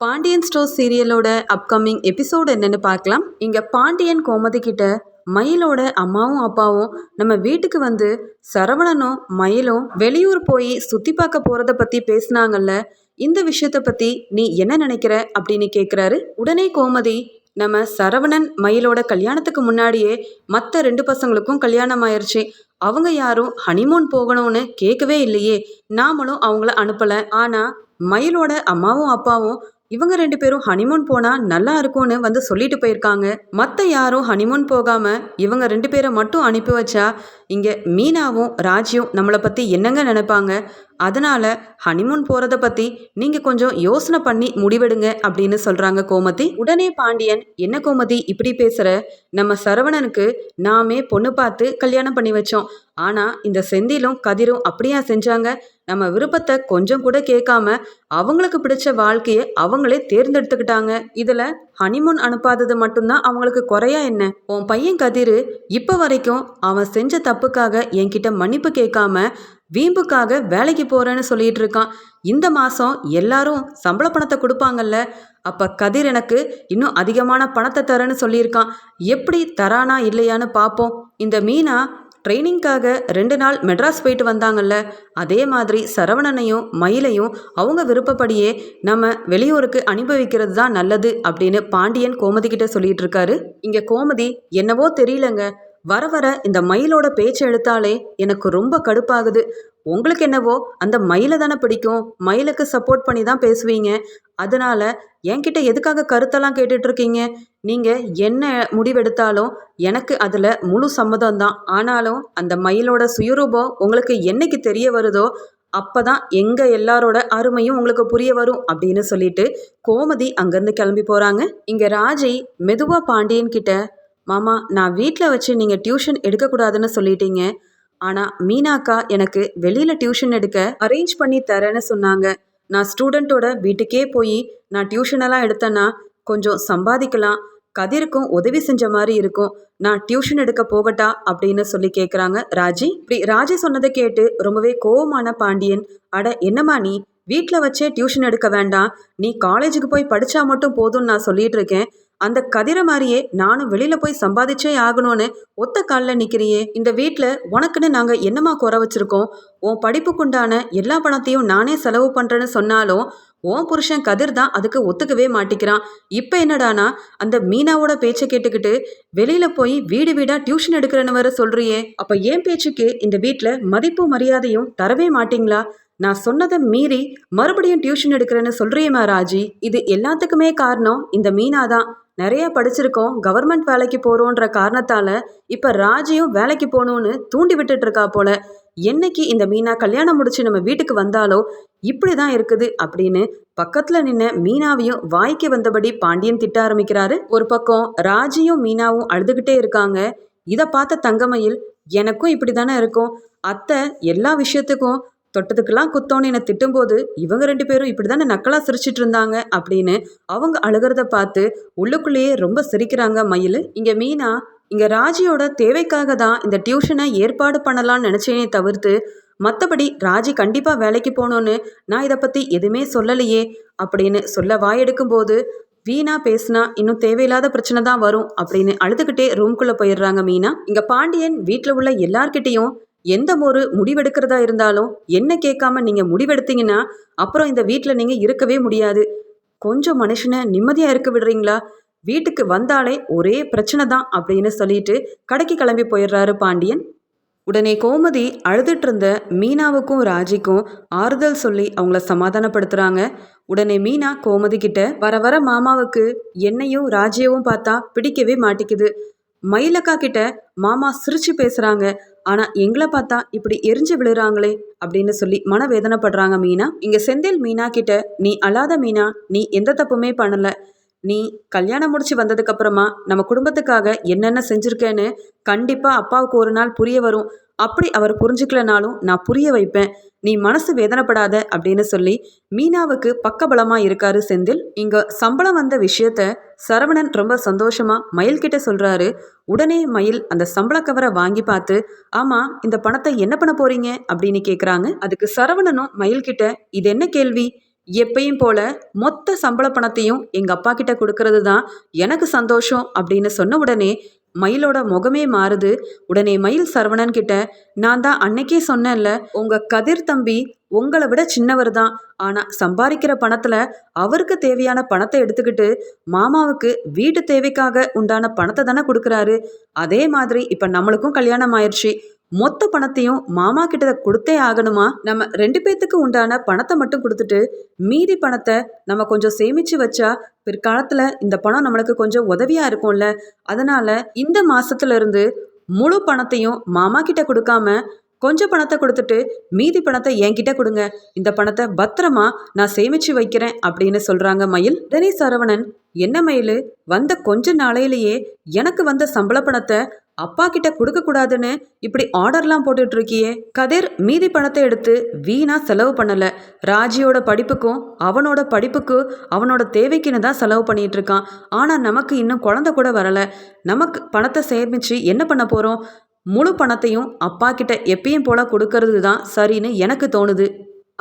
Pandian store சீரியலோட upcoming episode என்னன்னு பார்க்கலாம். இங்க பாண்டியன் கோமதி கிட்ட மயிலோட அம்மாவும் அப்பாவும் நம்ம வீட்டுக்கு வந்து சரவணனும் மயிலும் வெளியூர் போய் சுத்தி பார்க்க போறத பத்தி பேசுனாங்கல்ல. இந்த விஷயத்த பத்தி நீ என்ன நினைக்கிற அப்படின்னு கேக்குறாரு. உடனே கோமதி நம்ம சரவணன் மயிலோட கல்யாணத்துக்கு முன்னாடியே மற்ற ரெண்டு பசங்களுக்கும் கல்யாணம் ஆயிடுச்சு அவங்க யாரும் ஹனிமூன் போகணும்னு கேட்கவே இல்லையே. நாமளும் அவங்கள அனுப்பல. ஆனா மயிலோட அம்மாவும் அப்பாவும் இவங்க ரெண்டு பேரும் ஹனிமூன் போனா நல்லா இருக்கும்னு வந்து சொல்லிட்டு போயிருக்காங்க. மற்ற யாரும் ஹனிமூன் போகாம இவங்க ரெண்டு பேரை மட்டும் அனுப்பி வச்சா இங்கே மீனாவும் ராஜியும் நம்மளை பற்றி என்னங்க நினைப்பாங்க? அதனால் ஹனிமூன் போகிறத பற்றி நீங்கள் கொஞ்சம் யோசனை பண்ணி முடிவெடுங்க அப்படின்னு சொல்கிறாங்க கோமதி. உடனே பாண்டியன் என்ன கோமதி இப்படி பேசுகிற நம்ம சரவணனுக்கு நாமே பொண்ணு பார்த்து கல்யாணம் பண்ணி வச்சோம். ஆனால் இந்த செந்திலும் கதிரும் அப்படியா செஞ்சாங்க? நம்ம விருப்பத்தை கொஞ்சம் கூட கேட்காம அவங்களுக்கு பிடிச்ச வாழ்க்கையை அவங்களே தேர்ந்தெடுத்துக்கிட்டாங்க. இதில் ஹனிமூன் அனுப்பாதது மட்டும்தான் அவங்களுக்கு குறையா என்ன? உன் பையன் கதிர் இப்போ வரைக்கும் அவன் செஞ்ச தப்புக்காக என்கிட்ட மன்னிப்பு கேட்காம வீம்புக்காக வேலைக்கு போறேன்னு சொல்லிட்டு இருக்கான். இந்த மாசம் எல்லாரும் சம்பள பணத்தை கொடுப்பாங்கல்ல. அப்ப கதிர் எனக்கு இன்னும் அதிகமான பணத்தை தரேன்னு சொல்லியிருக்கான். எப்படி தரானா இல்லையான்னு பார்ப்போம் இந்த மீனா ட்ரைனிங்காக ரெண்டு நாள் மெட்ராஸ் போயிட்டு வந்தாங்கல்ல? அதே மாதிரி சரவணனையும் மயிலையும் அவங்க விருப்பப்படியே நம்ம வெளியூருக்கு அனுபவிக்கிறது தான் நல்லது அப்படின்னு பாண்டியன் கோமதி கிட்ட சொல்லிட்டு இருக்காரு. இங்க கோமதி என்னவோ தெரியலங்க. வர வர இந்த மயிலோட பேச்சு எடுத்தாலே எனக்கு ரொம்ப கடுப்பாகுது. உங்களுக்கு என்னவோ அந்த மயிலை தானே பிடிக்கும். மயிலுக்கு சப்போர்ட் பண்ணி தான் பேசுவீங்க. அதனால என்கிட்ட எதுக்காக கருத்தெல்லாம் கேட்டுட்டு இருக்கீங்க நீங்க என்ன முடிவெடுத்தாலும் எனக்கு அதுல முழு சம்மதம் தான். ஆனாலும் அந்த மயிலோட சுயரூபம் உங்களுக்கு என்னைக்கு தெரிய வருதோ அப்பதான் எங்க எல்லாரோட அருமையும் உங்களுக்கு புரிய வரும் அப்படின்னு சொல்லிட்டு கோமதி அங்கிருந்து கிளம்பி போறாங்க. இங்க ராஜி மெதுவா பாண்டியன் கிட்ட மாமா நான் வீட்டில் வச்சு நீங்கள் டியூஷன் எடுக்கக்கூடாதுன்னு சொல்லிட்டீங்க. ஆனால் மீனாக்கா எனக்கு வெளியில் டியூஷன் எடுக்க அரேஞ்ச் பண்ணி தரேன்னு சொன்னாங்க. நான் ஸ்டூடெண்ட்டோட வீட்டுக்கே போய் நான் டியூஷனெல்லாம் எடுத்தேன்னா கொஞ்சம் சம்பாதிக்கலாம். கதிருக்கும் உதவி செஞ்ச மாதிரி இருக்கும். நான் டியூஷன் எடுக்க போகட்டா அப்படின்னு சொல்லி கேட்குறாங்க ராஜி. இப்படி ராஜி சொன்னதை கேட்டு ரொம்பவே கோவமான பாண்டியன் அட என்னம்மா நீ? வீட்டில் வச்சே டியூஷன் எடுக்க வேண்டாம். நீ காலேஜுக்கு போய் படித்தா மட்டும் போதும்னு நான் சொல்லிட்டு இருக்கேன். அந்த கதிரை மாதிரியே நானும் வெளியில போய் சம்பாதிச்சே ஆகணும்னு ஒத்த காலில் நிற்கிறியே இந்த வீட்டில் உனக்குன்னு நாங்கள் என்னமா குறை வச்சிருக்கோம்? உன் படிப்புக்குண்டான எல்லா பணத்தையும் நானே செலவு பண்ணுறேன்னு சொன்னாலும் உன் புருஷன் கதிர் தான் அதுக்கு ஒத்துக்கவே மாட்டிக்கிறான். இப்போ என்னடானா? அந்த மீனாவோட பேச்சை கேட்டுக்கிட்டு வெளியில போய் வீடு வீடா டியூஷன் எடுக்கிறேன்னு வர சொல்றியே. அப்ப ஏன் பேச்சுக்கு இந்த வீட்டில் மதிப்பு மரியாதையும் தரவே மாட்டீங்களா? நான் சொன்னதை மீறி மறுபடியும் டியூஷன் எடுக்கிறேன்னு சொல்கிறியேம்மா ராஜி. இது எல்லாத்துக்குமே காரணம் இந்த மீனா தான் நிறைய படிச்சிருக்கோம். கவர்மெண்ட் வேலைக்கு போகிறோன்ற காரணத்தால் இப்போ ராஜியும் வேலைக்கு போகணும்னு தூண்டி விட்டுட்டு இருக்கா போல. என்னைக்கு இந்த மீனா கல்யாணம் முடிச்சு நம்ம வீட்டுக்கு வந்தாலோ இப்படி தான் இருக்குது அப்படின்னு பக்கத்தில் நின்ன மீனாவையும் வாய்க்கு வந்தபடி பாண்டியன் திட்ட ஆரம்பிக்கிறாரு. ஒரு பக்கம் ராஜியும் மீனாவும் அழுதுகிட்டே இருக்காங்க. இதை பார்த்த தங்கமயில் எனக்கும் இப்படி தானே இருக்கும். அத்தை எல்லா விஷயத்துக்கும் தொட்டதுக்கெல்லாம் குத்தோன்னு என்னை திட்டும்போது இவங்க ரெண்டு பேரும் இப்படி தானே நக்கலாக சிரிச்சிட்டு இருந்தாங்க? அப்படின்னு அவங்க அழுகிறத பார்த்து உள்ளுக்குள்ளேயே ரொம்ப சிரிக்கிறாங்க மயில். இங்கே மீனா இங்கே ராஜியோட தேவைக்காக தான் இந்த டியூஷனை ஏற்பாடு பண்ணலாம்னு நினச்சேனே தவிர்த்து மற்றபடி ராஜி கண்டிப்பாக வேலைக்கு போகணுன்னு நான் இதை பற்றி எதுவுமே சொல்லலையே அப்படின்னு சொல்ல வாயெடுக்கும்போது வீணா பேசினா இன்னும் தேவையில்லாத பிரச்சனை தான் வரும் அப்படின்னு அழுதுகிட்டே ரூம்குள்ளே போயிடுறாங்க மீனா. இங்கே பாண்டியன் வீட்டில் உள்ள எல்லார்கிட்டேயும் எந்த ஒரு முடிவெடுக்கிறதா இருந்தாலும் என்ன கேட்காம நீங்கள் முடிவெடுத்தீங்கன்னா அப்புறம் இந்த வீட்டில் நீங்கள் இருக்கவே முடியாது. கொஞ்சம் மனுஷனை நிம்மதியாக இருக்க விடுறீங்களா? வீட்டுக்கு வந்தாலே ஒரே பிரச்சனை தான் அப்படின்னு சொல்லிட்டு கடைக்கு கிளம்பி போயிடுறாரு பாண்டியன். உடனே கோமதி அழுதுட்டு இருந்த மீனாவுக்கும் ராஜிக்கும் ஆறுதல் சொல்லி அவங்கள சமாதானப்படுத்துறாங்க. உடனே மீனா கோமதி கிட்ட வர வர மாமாவுக்கு என்னையும் ராஜியவும் பார்த்தா பிடிக்கவே மாட்டேங்குது மயிலக்கா கிட்ட மாமா சிரிச்சு பேசுறாங்க. ஆனா எங்களை பார்த்தா இப்படி எரிஞ்சு விழுறாங்களே அப்படின்னு சொல்லி மனவேதனைப்படுறாங்க மீனா. இங்க செந்தில் மீனா கிட்ட நீ அழாத மீனா நீ எந்த தப்புமே பண்ணல. நீ கல்யாணம் முடிச்சு வந்ததுக்கு அப்புறமா நம்ம குடும்பத்துக்காக என்னென்ன செஞ்சிருக்கேன்னு கண்டிப்பா அப்பாவுக்கு ஒரு நாள் புரிய வரும். அப்படி அவர் புரிஞ்சுக்கலனாலும் நான் புரிய வைப்பேன். நீ மனசு வேதனைப்படாத அப்படின்னு சொல்லி மீனாவுக்கு பக்கபலமா இருக்காரு செந்தில். இங்க சம்பளம் வந்த விஷயத்த சரவணன் ரொம்ப சந்தோஷமா மயில் கிட்ட சொல்றாரு. உடனே மயில் அந்த சம்பள கவரை வாங்கி பார்த்து ஆமா இந்த பணத்தை என்ன பண்ண போறீங்க? அப்படின்னு கேக்குறாங்க. அதுக்கு சரவணனும் மயில் கிட்ட இது என்ன கேள்வி? எப்பயும் போல மொத்த சம்பள பணத்தையும் எங்க அப்பா கிட்ட கொடுக்கறது தான் எனக்கு சந்தோஷம் அப்படின்னு சொன்ன உடனே மயிலோட முகமே மாறுது. உடனே மயில் சரவணன் கிட்ட நான் தான் அன்னைக்கே சொன்னேன்ல உங்க கதிர் தம்பி உங்களை விட சின்னவர் தான். ஆனா சம்பாதிக்கிற பணத்துல அவருக்கு தேவையான பணத்தை எடுத்துக்கிட்டு மாமாவுக்கு வீட்டு தேவைக்காக உண்டான பணத்தை தானே கொடுக்குறாரு. அதே மாதிரி இப்ப நம்மளுக்கும் கல்யாணம் ஆயிடுச்சு மொத்த பணத்தையும் மாமா கிட்ட கொடுத்தே ஆகணுமா? நம்ம ரெண்டு பேத்துக்கு உண்டான பணத்தை மட்டும் கொடுத்துட்டு மீதி பணத்தை நம்ம கொஞ்சம் சேமிச்சு வச்சா பிற்காலத்துல இந்த பணம் நம்மளுக்கு கொஞ்சம் உதவியா இருக்கும்ல. அதனால இந்த மாசத்துல இருந்து முழு பணத்தையும் மாமா கிட்ட கொடுக்காம கொஞ்சம் பணத்தை கொடுத்துட்டு மீதி பணத்தை என்கிட்ட கொடுங்க. இந்த பணத்தை பத்திரமா நான் சேமிச்சு வைக்கிறேன் அப்படின்னு சொல்றாங்க மயில். தினேஷ் சரவணன் என்ன மயில் வந்த கொஞ்ச நாளையிலேயே எனக்கு வந்த சம்பள பணத்தை அப்பா கிட்ட கொடுக்க கூடாதுன்னு இப்படி ஆர்டர்லாம் போட்டுட்டு இருக்கியே கதிர் மீதி பணத்தை எடுத்து வீணா செலவு பண்ணல. ராஜியோட படிப்புக்கும் அவனோட படிப்புக்கு அவனோட தேவைக்குன்னு தான் செலவு பண்ணிட்டு இருக்கான் ஆனா நமக்கு இன்னும் குழந்தை கூட வரல. நமக்கு பணத்தை சேமிச்சு என்ன பண்ண போறோம்? முழு பணத்தையும் அப்பா கிட்ட எப்பயும் போல கொடுக்கறது தான் சரின்னு எனக்கு தோணுது.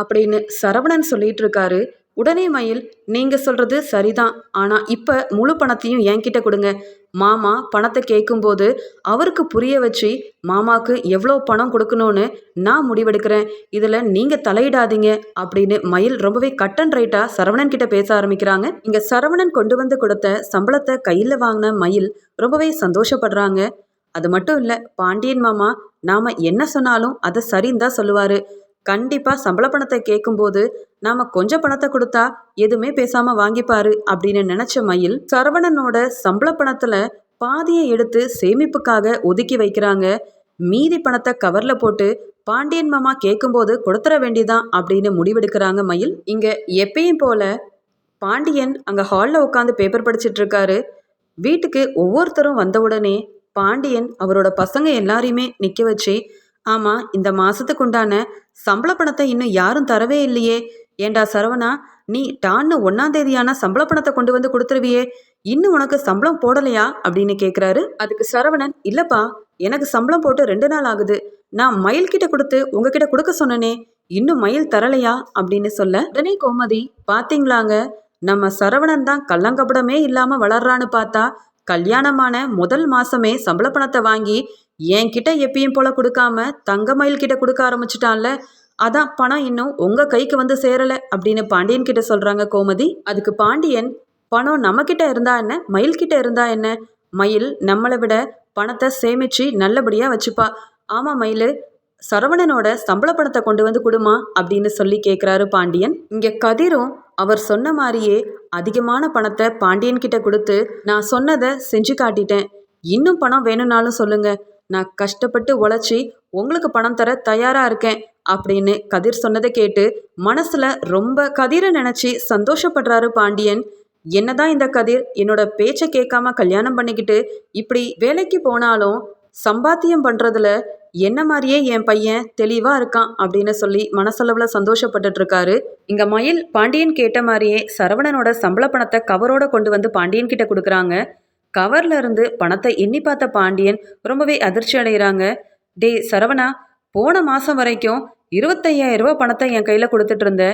அப்படின்னு சரவணன் சொல்லிட்டு இருக்காரு உடனே மயில் நீங்க சொல்றது சரிதான். ஆனா இப்ப முழு பணத்தையும் என்கிட்ட கொடுங்க. மாமா பணத்தை கேட்கும்போது அவருக்கு புரிய வச்சு மாமாக்கு எவ்வளோ பணம் கொடுக்கணும்னு நான் முடிவெடுக்கிறேன். இதில் நீங்கள் தலையிடாதீங்க அப்படின்னு மயில் ரொம்பவே கட் அண்ட் ரைட்டாக சரவணன் கிட்ட பேச ஆரம்பிக்கிறாங்க. இங்கே சரவணன் கொண்டு வந்து கொடுத்த சம்பளத்தை கையில் வாங்கின மயில் ரொம்பவே சந்தோஷப்படுறாங்க. அது மட்டும் இல்லை பாண்டியன் மாமா நாம் என்ன சொன்னாலும் அதை சரின்னு தான் சொல்லுவார். கண்டிப்பாக சம்பள பணத்தை கேட்கும்போது நாம கொஞ்சம் பணத்தை கொடுத்தா எதுவுமே பேசாம வாங்கிப்பாரு அப்படின்னு நினைச்ச மயில் சரவணனோட சம்பள பணத்துல பாதியை எடுத்து சேமிப்புக்காக ஒதுக்கி வைக்கிறாங்க. மீதி பணத்தை கவர்ல போட்டு பாண்டியன் மாமா கேட்கும்போது கொடுத்துட வேண்டியதான் அப்படின்னு முடிவெடுக்கிறாங்க மயில். இங்க எப்பயும் போல பாண்டியன் அங்க ஹாலில் உட்காந்து பேப்பர் படிச்சிட்டு இருக்காரு. வீட்டுக்கு ஒவ்வொருத்தரும் வந்த உடனே பாண்டியன் அவரோட பசங்க எல்லாரையுமே நிற்க வச்சு ஆமாம் இந்த மாதத்துக்கு உண்டான சம்பள பணத்தை இன்னும் யாரும் தரவே இல்லையே. ஏண்டா சரவணா நீ டான்னு ஒன்னாம் தேதியான சம்பள பணத்தை கொண்டு வந்து கொடுத்துருவியே. இன்னும் உனக்கு சம்பளம் போடலையா? அப்படின்னு கேட்குறாரு அதுக்கு சரவணன் இல்லப்பா எனக்கு சம்பளம் போட்டு ரெண்டு நாள் ஆகுது. நான் மயில் கிட்ட கொடுத்து உங்ககிட்ட கொடுக்க சொன்னனே இன்னும் மயில் தரலையா? அப்படின்னு சொல்ல உடனே கோமதி பாத்தீங்களாங்க? நம்ம சரவணன் தான் கள்ளங்கபடமே இல்லாம வளர்றான்னு பார்த்தா கல்யாணமான முதல் மாசமே சம்பள பணத்தை வாங்கி என்கிட்ட எப்பயும் போல கொடுக்காம தங்க மயில் கிட்ட கொடுக்க ஆரம்பிச்சிட்டான்ல. அதான் பணம் இன்னும் உங்க கைக்கு வந்து சேரல அப்படின்னு பாண்டியன் கிட்ட சொல்றாங்க கோமதி. அதுக்கு பாண்டியன் பணம் நம்ம கிட்ட இருந்தா என்ன? மயில் கிட்ட இருந்தா என்ன? மயில் நம்மளை விட பணத்தை சேமிச்சு நல்லபடியா வச்சுப்பா. ஆமா மயில் சரவணனோட சம்பள பணத்தை கொண்டு வந்து கொடுமா அப்படின்னு சொல்லி கேட்குறாரு பாண்டியன். இங்க கதிரும் அவர் சொன்ன மாதிரியே அதிகமான பணத்தை பாண்டியன் கிட்ட கொடுத்து நான் சொன்னதை செஞ்சு காட்டிட்டேன். இன்னும் பணம் வேணும்னாலும் சொல்லுங்க. நான் கஷ்டப்பட்டு உழைச்சி உங்களுக்கு பணம் தர தயாரா இருக்கேன் அப்படின்னு கதிர் சொன்னதை கேட்டு மனசுல ரொம்ப கதிரை நினச்சி சந்தோஷப்படுறாரு பாண்டியன். என்னதான் இந்த கதிர் என்னோட பேச்சை கேட்காம கல்யாணம் பண்ணிக்கிட்டு இப்படி வேலைக்கு போனாலும் சம்பாத்தியம் பண்றதுல என்ன மாதிரியே என் பையன் தெளிவா இருக்கான் அப்படின்னு சொல்லி மனசளவுல சந்தோஷப்பட்டுட்டு இருக்காரு. இங்க மயில் பாண்டியன் கேட்ட மாதிரியே சரவணனோட சம்பள பணத்தை கவரோட கொண்டு வந்து பாண்டியன் கிட்ட கொடுக்குறாங்க. கவர்ல இருந்து பணத்தை எண்ணி பார்த்த பாண்டியன் ரொம்பவே அதிர்ச்சி அடைகிறாங்க. டே சரவணா போன மாதம் வரைக்கும் இருபத்தையாயிரம் ரூபா பணத்தை என் கையில் கொடுத்துட்டு இருந்த.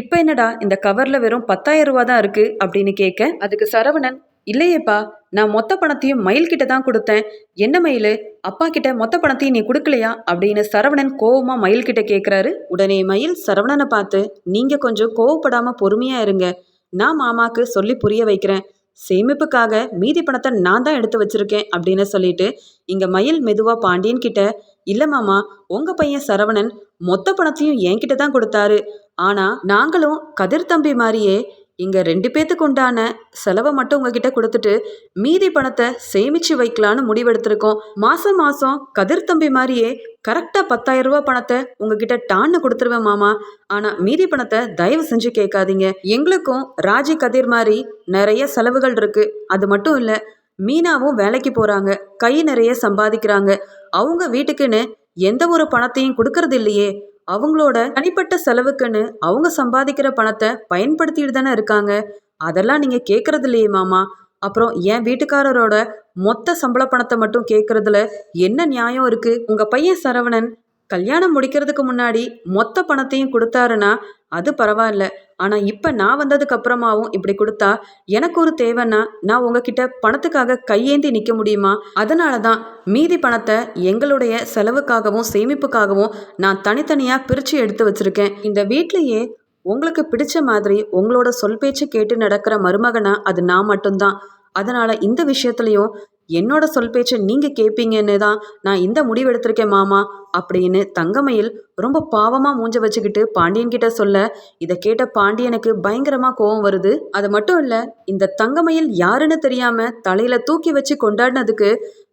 இப்போ என்னடா இந்த கவரில் வெறும் பத்தாயிரம் ரூபா தான் இருக்குது அப்படின்னு கேட்க அதுக்கு சரவணன் இல்லையேப்பா நான் மொத்த பணத்தையும் மயில் கிட்ட தான் கொடுத்தேன். என்ன மயில் அப்பா கிட்ட மொத்த பணத்தையும் நீ கொடுக்கலையா? அப்படின்னு சரவணன் கோவமா மயில் கிட்ட கேட்குறாரு உடனே மயில் சரவணனை பார்த்து நீங்கள் கொஞ்சம் கோவப்படாம பொறுமையாக இருங்க. நான் மாமாக்கு சொல்லி புரிய வைக்கிறேன். சேமிப்புக்காக மீதி பணத்தை நான் தான் எடுத்து வச்சிருக்கேன் அப்படின்னு சொல்லிட்டு இங்க மயில் மெதுவா பாண்டியன் கிட்ட இல்ல மாமா உங்க பையன் சரவணன் மொத்த பணத்தையும் என்கிட்ட தான் கொடுத்தாரு. ஆனா நாங்களும் கதிர் தம்பி மாதிரியே இங்கே ரெண்டு பேத்துக்கு உண்டான செலவை மட்டும் உங்ககிட்ட கொடுத்துட்டு மீதி பணத்தை சேமிச்சு வைக்கலான்னு முடிவெடுத்திருக்கோம். மாசம் மாசம் கதிர் தம்பி மாதிரியே கரெக்டாக பத்தாயிரம் ரூபா பணத்தை உங்ககிட்ட டான்னு கொடுத்துருவேன் மாமா. ஆனால் மீதி பணத்தை தயவு செஞ்சு கேட்காதீங்க. எங்களுக்கும் ராஜி கதிர் மாதிரி நிறைய செலவுகள் இருக்கு. அது மட்டும் இல்லை மீனாவும் வேலைக்கு போகிறாங்க கை நிறைய சம்பாதிக்கிறாங்க. அவங்க வீட்டுக்குன்னு எந்த ஒரு பணத்தையும் கொடுக்கறது இல்லையே. அவங்களோட தனிப்பட்ட செலவுக்குன்னு அவங்க சம்பாதிக்கிற பணத்தை பயன்படுத்திட்டு தானே இருக்காங்க. அதெல்லாம் நீங்கள் கேட்கறது இல்லையே மாமா. அப்புறம் என் வீட்டுக்காரரோட மொத்த சம்பள பணத்தை மட்டும் கேட்குறதுல என்ன நியாயம் இருக்கு? உங்க பையன் சரவணன் கல்யாணம் முடிக்கிறதுக்கு முன்னாடி மொத்த பணத்தையும் கொடுத்தாருன்னா அது பரவாயில்ல. ஆனால் இப்போ நான் வந்ததுக்கு அப்புறமாவும் இப்படி கொடுத்தா எனக்கு ஒரு தேவைன்னா நான் உங்ககிட்ட பணத்துக்காக கையேந்தி நிற்க முடியுமா? அதனால தான் மீதி பணத்தை எங்களுடைய செலவுக்காகவும் சேமிப்புக்காகவும் நான் தனித்தனியாக பிரித்து எடுத்து வச்சிருக்கேன். இந்த வீட்லேயே உங்களுக்கு பிடிச்ச மாதிரி உங்களோட சொல் பேச்சு கேட்டு நடக்கிற மருமகனா அது நான் மட்டும்தான். அதனால இந்த விஷயத்துலையும் என்னோட சொல் பேச்சை நீங்கள் கேட்பீங்கன்னு தான் நான் இந்த முடிவு எடுத்திருக்கேன் மாமா அப்படின்னு தங்கமயில் ரொம்ப பாவமாக மூஞ்ச வச்சுக்கிட்டு பாண்டியன் கிட்ட சொல்ல இதை கேட்ட பாண்டியனுக்கு பயங்கரமாக கோவம் வருது. அது மட்டும் இல்லை இந்த தங்கமயில் யாருன்னு தெரியாமல் தலையில் தூக்கி வச்சு கொண்டாடினதுக்கு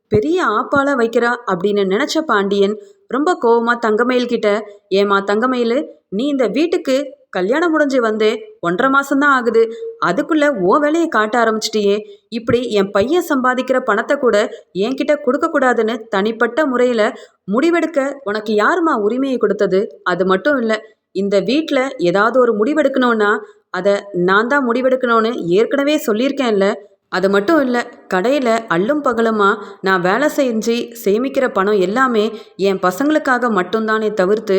பெரிய ஆப்பால வைக்கிறா அப்படின்னு நினச்ச பாண்டியன் ரொம்ப கோவமாக தங்கமயில் கிட்ட ஏமா தங்கமயில் நீ இந்த வீட்டுக்கு கல்யாணம் முடிஞ்சு வந்து ஒன்றரை மாசம்தான் ஆகுது. அதுக்குள்ள ஓ வேலையை காட்ட ஆரம்பிச்சிட்டியே. இப்படி என் பையன் சம்பாதிக்கிற பணத்தை கூட என்கிட்ட கொடுக்கக்கூடாதுன்னு தனிப்பட்ட முறையில் முடிவெடுக்க உனக்கு யாருமா உரிமையை கொடுத்தது? அது மட்டும் இல்லை இந்த வீட்டில் ஏதாவது ஒரு முடிவெடுக்கணும்னா அதை நான் தான் முடிவெடுக்கணும்னு ஏற்கனவே சொல்லியிருக்கேன்ல. அது மட்டும் இல்லை கடையில் அல்லும் பகலுமா நான் வேலை செஞ்சு சேமிக்கிற பணம் எல்லாமே என் பசங்களுக்காக மட்டும்தானே தவிர்த்து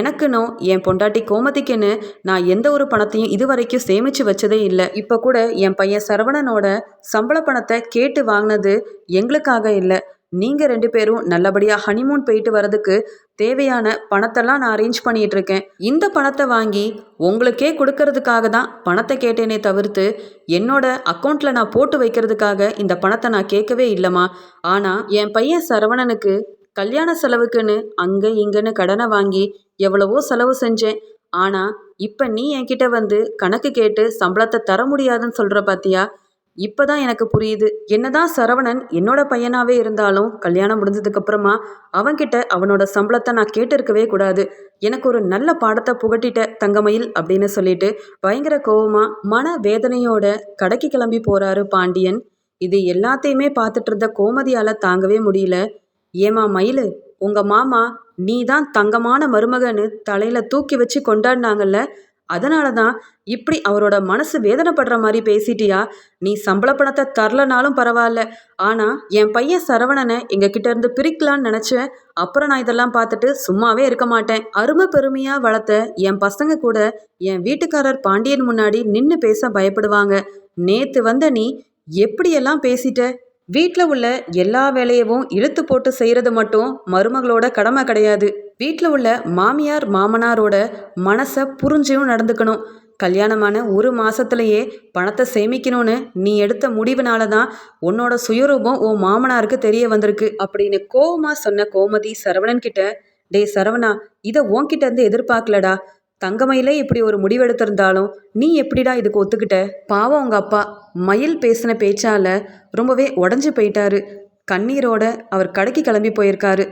எனக்குன்னு என் பொண்டாட்டி கோமதிக்குன்னு நான் எந்த ஒரு பணத்தையும் இதுவரைக்கும் சேமித்து வச்சதே இல்லை. இப்போ கூட என் பையன் சரவணனோட சம்பள பணத்தை கேட்டு வாங்கினது எங்களுக்காக இல்லை. நீங்கள் ரெண்டு பேரும் நல்லபடியாக ஹனிமூன் போயிட்டு வரதுக்கு தேவையான பணத்தெல்லாம் நான் அரேஞ்ச் பண்ணிட்டு இருக்கேன் இந்த பணத்தை வாங்கி உங்களுக்கே கொடுக்கறதுக்காக தான் பணத்தை கேட்டேனே தவிர்த்து என்னோட அக்கௌண்ட்டில் நான் போட்டு வைக்கிறதுக்காக இந்த பணத்தை நான் கேட்கவே இல்லைம்மா. ஆனால் என் பையன் சரவணனுக்கு கல்யாண செலவுக்குன்னு அங்கே இங்கேன்னு கடனை வாங்கி எவ்வளவோ செலவு செஞ்சேன். ஆனால் இப்போ நீ என்கிட்ட வந்து கணக்கு கேட்டு சம்பளத்தை தர முடியாதுன்னு சொல்கிற இப்போ இப்பதான் எனக்கு புரியுது. என்னதான் சரவணன் என்னோட பையனாவே இருந்தாலும் கல்யாணம் முடிஞ்சதுக்கு அப்புறமா அவன்கிட்ட அவனோட சம்பளத்தை நான் கேட்டிருக்கவே கூடாது. எனக்கு ஒரு நல்ல பாடத்தை புகட்டிட்ட தங்கமயில் அப்படின்னு சொல்லிட்டு பயங்கர கோவமா மன வேதனையோட கடைக்கு கிளம்பி போறாரு பாண்டியன். இது எல்லாத்தையுமே பார்த்துட்டு இருந்த கோமதியால தாங்கவே முடியல. ஏமா மயிலு உங்க மாமா நீ தான் தங்கமான மருமகன்னு தலையில தூக்கி வச்சு கொண்டாடினாங்கல்ல அதனால தான் இப்படி அவரோட மனசு வேதனைப்படுற மாதிரி பேசிட்டியா? நீ சம்பள பணத்தை தரலனாலும் பரவாயில்ல. ஆனால் என் பையன் சரவணனை எங்ககிட்ட இருந்து பிரிக்கலான்னு நினச்சேன். அப்புறம் நான் இதெல்லாம் பார்த்துட்டு சும்மாவே இருக்க மாட்டேன். அருமை பெருமையாக வளர்த்த என் பசங்க கூட என் வீட்டுக்காரர் பாண்டியன் முன்னாடி நின்று பேச பயப்படுவாங்க. நேத்து வந்த நீ எப்படியெல்லாம் பேசிட்ட? வீட்டில் உள்ள எல்லா வேலையவும் இழுத்து போட்டு செய்கிறது மட்டும் மருமகளோட கடமை கிடையாது. வீட்டில் உள்ள மாமியார் மாமனாரோட மனசை புரிஞ்சும் நடந்துக்கணும். கல்யாணமான ஒரு மாதத்துலையே பணத்தை சேமிக்கணும்னு நீ எடுத்த முடிவுனால தான் உன்னோட சுயரூபம் உன் மாமனாருக்கு தெரிய வந்திருக்கு அப்படின்னு கோவமாக சொன்ன கோமதி சரவணன் கிட்ட டே சரவணா இதை உன்கிட்ட இருந்து எதிர்பார்க்கலடா. தங்கமயிலே இப்படி ஒரு முடிவெடுத்திருந்தாலும் நீ எப்படிடா இதுக்கு ஒத்துக்கிட்ட? பாவம் உங்க அப்பா. மயில் பேசின பேச்சால ரொம்பவே உடஞ்சி போயிட்டாரு. கண்ணீரோட அவர் கடைக்கு கிளம்பி போயிருக்காரு.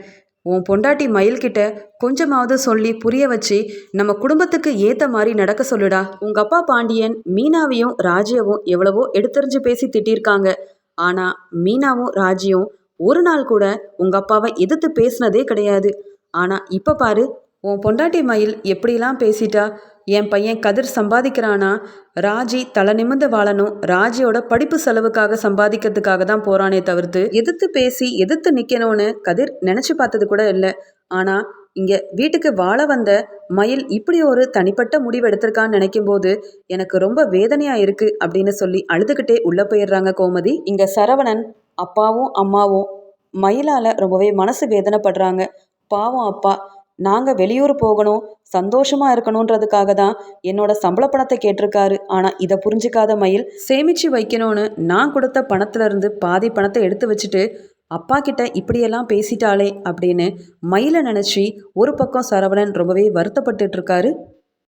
உன் பொண்டாட்டி மயில்கிட்ட கொஞ்சமாவது சொல்லி புரிய வச்சு நம்ம குடும்பத்துக்கு ஏத்த மாதிரி நடக்க சொல்லுடா. உங்க அப்பா பாண்டியன் மீனாவையும் ராஜியவும் எவ்வளவோ எடுத்தறிஞ்சு பேசி திட்டிருக்காங்க. ஆனா மீனாவும் ராஜியும் ஒரு நாள் கூட உங்க அப்பாவை எதிர்த்து பேசினதே கிடையாது. ஆனா இப்ப பாரு உன் பொண்டாட்டி மயில் எப்படிலாம் பேசிட்டா? என் பையன் கதிர் சம்பாதிக்கிறானா? ராஜி தலை நிமிர்ந்து வாழணும். ராஜியோட படிப்பு செலவுக்காக சம்பாதிக்கிறதுக்காக தான் போறானே தவிர்த்து எதிர்த்து பேசி எதிர்த்து நிற்கணும்னு கதிர் நினச்சி பார்த்தது கூட இல்லை. ஆனால் இங்கே வீட்டுக்கு வாழ வந்த மயில் இப்படி ஒரு தனிப்பட்ட முடிவு எடுத்திருக்கான்னு நினைக்கும் போது எனக்கு ரொம்ப வேதனையா இருக்கு அப்படின்னு சொல்லி அழுதுகிட்டே உள்ள போயிடுறாங்க கோமதி. இங்க சரவணன் அப்பாவும் அம்மாவும் மயிலால ரொம்பவே மனசு வேதனைப்படுறாங்க. பாவம் அப்பா நாங்கள் வெளியூர் போகணும் சந்தோஷமாக இருக்கணுன்றதுக்காக தான் என்னோட சம்பள பணத்தை கேட்டிருக்காரு. ஆனால் இதை புரிஞ்சுக்காத மயில் சேமிச்சு வைக்கணும்னு நான் கொடுத்த பணத்துலேருந்து பாதி பணத்தை எடுத்து வச்சுட்டு அப்பா கிட்ட இப்படியெல்லாம் பேசிட்டாளே அப்படின்னு மயிலை நினச்சி ஒரு பக்கம் சரவணன் ரொம்பவே வருத்தப்பட்டுட்டு இருக்காரு.